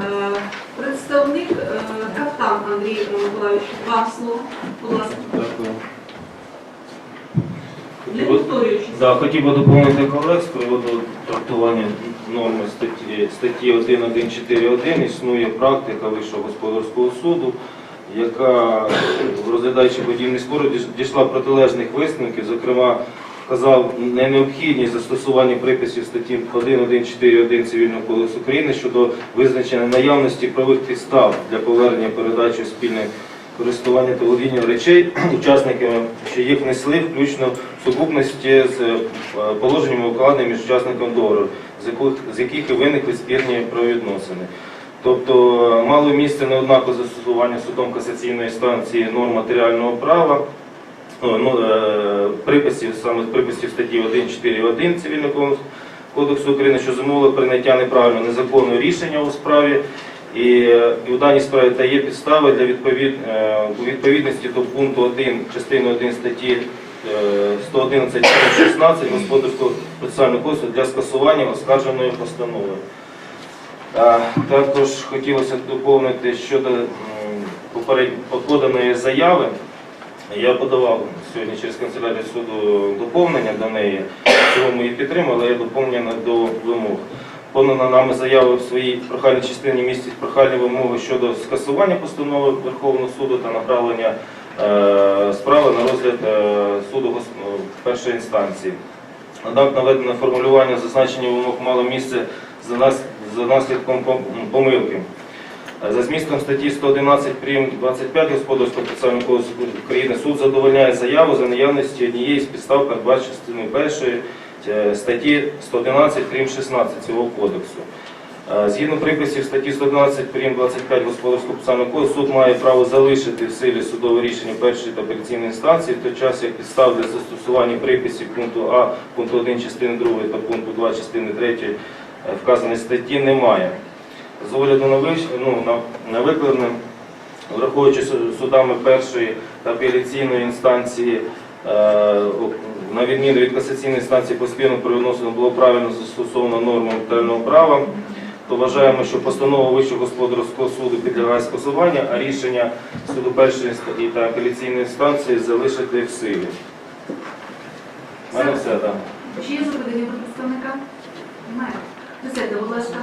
Е, Представник е, каптан Андрій Миколаївич, два слова, будь ласка, Дякую. Да, хотів би доповнити колег з приводу трактування норми статті, статті 1.1.4.1. Існує практика Вищого господарського суду, яка, розглядаючи подібні спори, дійшла протилежних висновків, зокрема, вказав на необхідність застосування приписів статті 1.1.4.1 Цивільного кодексу України щодо визначення наявності правових підстав для повернення передачі спільне користування та володіння речей учасниками, що їх внесли, включно в сукупності з е, положеннями укладеними між учасником договору, з яких, і виникли спірні правовідносини. Тобто е, мало місце неоднакове застосування судом касаційної інстанції норм матеріального права, ну, ну, е, приписів, саме приписів статті 1.4.1 Цивільного кодексу України, що зумовило прийняття неправильного незаконного рішення у справі. І, е, і у даній справі та є підстави для відповід, е, у відповідності до пункту 1 частини 1 статті е, 111 16 Господарського процесуального кодексу для скасування оскарженої постанови. Також хотілося доповнити щодо попередньо поданої заяви. Я подавав сьогодні через канцелярію суду доповнення до неї. В цілому її підтримали, є доповнення до вимог. Подана нами заява в своїй прохальній частині містить прохальні вимоги щодо скасування постанови Верховного суду та направлення е, справи на розгляд е, суду е, першої інстанції. Однак наведене формулювання зазначення вимог мало місце за наслідком помилки. За змістом статті 111 прим. 25 Господарського процесуального кодексу України суд задовольняє заяву за наявності однієї з підстав передбаченої частиною першої е, статті 111 прим. 16 цього кодексу. Е, Згідно приписів статті 111 прим. 25 Господарського процесуального кодексу суд має право залишити в силі судове рішення першої та апеляційної інстанції в той час, як підстав для застосування приписів пункту А, пункту 1 частини 2 та пункту 2 частини 3 е, вказаної статті немає. З огляду на, вищ... ну, на, на викладене, враховуючи судами першої та апеляційної інстанції, е, на відміну від касаційної інстанції по спільному правовідносину було правильно застосовано норму матеріального права, то вважаємо, що постанова Вищого господарського суду підлягає скасуванню, а рішення суду першої та апеляційної інстанції залишити в силі. У мене все, так. Чи є запитання до представника? Немає. Присядьте, будь ласка.